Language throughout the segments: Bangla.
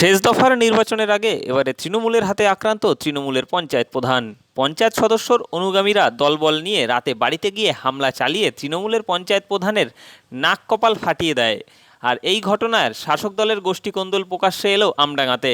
শেষ দফার নির্বাচনের আগে এবারে তৃণমূলের হাতে আক্রান্ত তৃণমূলের পঞ্চায়েত প্রধান। পঞ্চায়েত সদস্যর অনুগামীরা দলবল নিয়ে রাতে বাড়িতে গিয়ে হামলা চালিয়ে তৃণমূলের পঞ্চায়েত প্রধানের নাক কপাল ফাটিয়ে দেয়। আর এই ঘটনার শাসক দলের গোষ্ঠী কোন্দল প্রকাশ্যে এলো আমডাঙাতে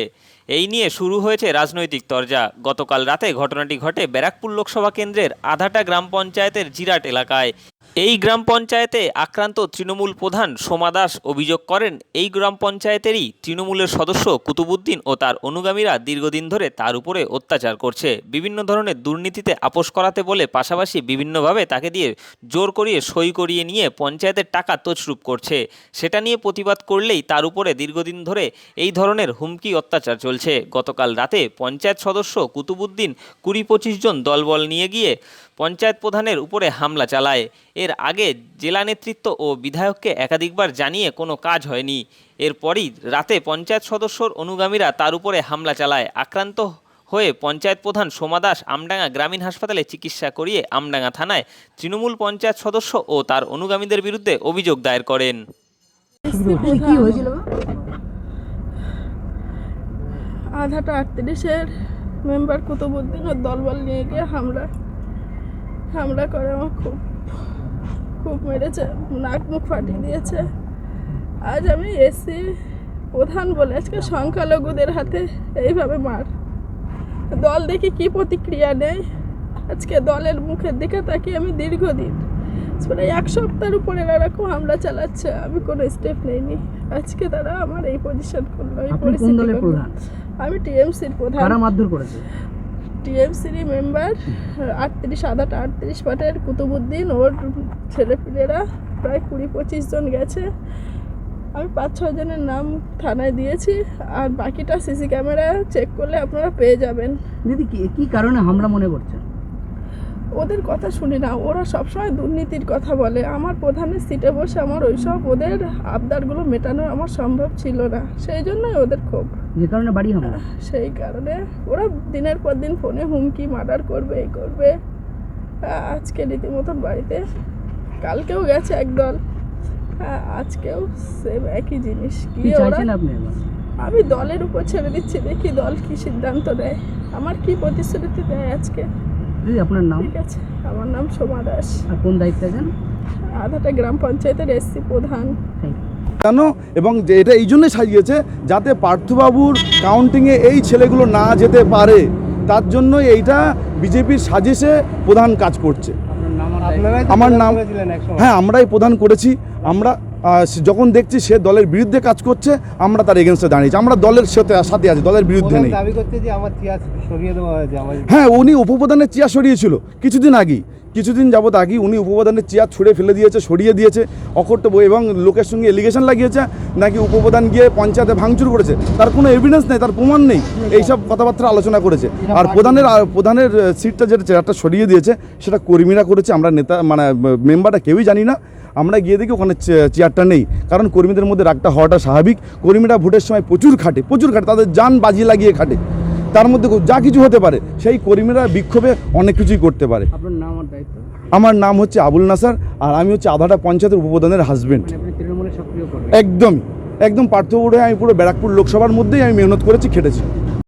এই নিয়ে শুরু হয়েছে রাজনৈতিক তরজা। গতকাল রাতে ঘটনাটি ঘটে ব্যারাকপুর লোকসভা কেন্দ্রের আধাটা গ্রাম পঞ্চায়েতের জিরাট এলাকায়। এই গ্রাম পঞ্চায়েতে আক্রান্ত তৃণমূল প্রধান সোমা দাস অভিযোগ করেন, এই গ্রাম পঞ্চায়েতেরই তৃণমূলের সদস্য কুতুবুদ্দিন ও তার অনুগামীরা দীর্ঘদিন ধরে তার উপরে অত্যাচার করছে। বিভিন্ন ধরনের দুর্নীতিতে আপোষ করাতে বলে পাশাপাশি বিভিন্নভাবে তাকে দিয়ে জোর করিয়ে সই করিয়ে নিয়ে পঞ্চায়েতের টাকা তছরূপ করছে। সেটা নিয়ে প্রতিবাদ করলেই তার উপরে দীর্ঘদিন ধরে এই ধরনের হুমকি অত্যাচার চলছে। গতকাল রাতে পঞ্চায়েত সদস্য কুতুবুদ্দিন কুড়ি পঁচিশ জন দলবল নিয়ে গিয়ে পঞ্চায়েত প্রধানের উপরে হামলা চালায়। এর আগে জেলা নেতৃত্ব ও বিধায়ককে একাধিকবার জানিয়ে কোনো কাজ হয়নি। এরপরই রাতে পঞ্চায়েত সদস্যর অনুগামীরা তার উপরে হামলা চালায়। আক্রান্ত হয়ে পঞ্চায়েত প্রধান সোমা দাস আমডাঙ্গা গ্রামীণ হাসপাতালে চিকিৎসা করিয়ে আমডাঙ্গা থানায় তৃণমূল পঞ্চায়েত সদস্য ও তার অনুগামীদের বিরুদ্ধে অভিযোগ দায়ের করেন। আধাটা আটত্রিশের মেম্বার কুতুবুদ্দিন ও দলবল নিয়ে গিয়ে হামলা। হামলা করে আমার খুব খুব মেরেছে নাক মুখ ফাটিয়ে দিয়েছে। আজ আমি এসি প্রধান বলে আজকে সংখ্যালঘুদের হাতে এইভাবে মার। দল দেখি কি প্রতিক্রিয়া নেয়। আজকে দলের মুখের দিকে তাকিয়ে আমি দীর্ঘদিন প্রায় এক সপ্তাহের উপরে এরকম হামলা চালাচ্ছে আমি কোনো স্টেপ নেইনি। আজকে তারা আমার এই পজিশন করল এই পরিস্থিতি প্রধান? আমি টিএমসির প্রধান। কারা মারধর করেছে? টিএমসির মেম্বার, আটত্রিশ আধাটা আটত্রিশ পাটের কুতুবুদ্দিন, ওর ছেলেপিলেরা প্রায় কুড়ি পঁচিশ জন গেছে। আমি পাঁচ ছজনের জনের নাম থানায় দিয়েছি, আর বাকিটা সিসি ক্যামেরা চেক করলে আপনারা পেয়ে যাবেন। দিদি কি কারণে হামলা মনে করছেন? ওদের কথা শুনি না। ওরা সবসময় দুর্নীতির কথা বলে। আমার প্রধানের সিটে বসে আমার ওইসব ওদের আবদারগুলো মেটানো আমার সম্ভব ছিল না। সেই জন্যই ওদের ক্ষোভ। যে কারণে বাড়ি হামলা সেই কারণে ওরা দিনের পর দিন ফোনে হুমকি মার্ডার করবে এই করবে। আজকে রীতিমতন বাড়িতে কালকেও গেছে একদল। হ্যাঁ, আজকেও সেম একই জিনিস। কি চাইছেন আপনি আমি দলের উপর ছেড়ে দিচ্ছি দেখি দল কি সিদ্ধান্ত নেয়। আমার কি প্রতিশ্রুতি দেয় আজকে? দিদি আপনার নাম? ঠিক আছে আমার নাম সোমা দাস। আর কোন দায়িত্বে আছেন? আধাটা গ্রাম পঞ্চায়েতের এসসি প্রধান। কেন? এবং যে এটা এই জন্যই সাজিয়েছে যাতে পার্থবাবুর কাউন্টিংয়ে এই ছেলেগুলো না যেতে পারে। তার জন্য এইটা বিজেপির সাজেশে প্রধান কাজ করছে। আমার নাম হ্যাঁ আমরাই প্রধান করেছি। আমরা যখন দেখছি সে দলের বিরুদ্ধে কাজ করছে আমরা তার এগেনস্টে দাঁড়িয়েছি। আমরা দলের সাথে সাথে আছি দলের বিরুদ্ধে নেই। হ্যাঁ উনি উপপ্রধানের চেয়ার সরিয়েছিল। কিছুদিন আগেই কিছুদিন যাবত আগেই উনি উপপ্রধানের চেয়ার ছুঁড়ে ফেলে দিয়েছে সরিয়ে দিয়েছে অকট্য বই এবং লোকের সঙ্গে এলিগেশন লাগিয়েছে। নাকি উপপ্রধান গিয়ে পঞ্চায়েতে ভাঙচুর করেছে? তার কোনো এভিডেন্স নেই তার প্রমাণ নেই। এইসব কথাবার্তা আলোচনা করেছে। আর প্রধানের প্রধানের সিটটা যেটা চেয়ারটা সরিয়ে দিয়েছে সেটা কর্মীরা করেছে আমরা নেতা মানে মেম্বারটা কেউই জানি না। আমরা গিয়ে দেখি ওখানে চেয়ারটা নেই। কারণ কর্মীদের মধ্যে রাগটা হওয়াটা স্বাভাবিক। কর্মীরা ভোটের সময় প্রচুর খাটে প্রচুর খাটে তাদের যান বাজি লাগিয়ে খাটে। তার মধ্যে যা কিছু হতে পারে সেই কর্মীরা বিক্ষোভে অনেক কিছুই করতে পারে। আমার নাম হচ্ছে আবুল নাসার আর আমি হচ্ছে আধাটা পঞ্চায়েতের উপপ্রধানের হাজবেন্ড একদমই। একদম পার্থ আমি পুরো ব্যারাকপুর লোকসভার মধ্যেই আমি মেহনত করেছি খেটেছি।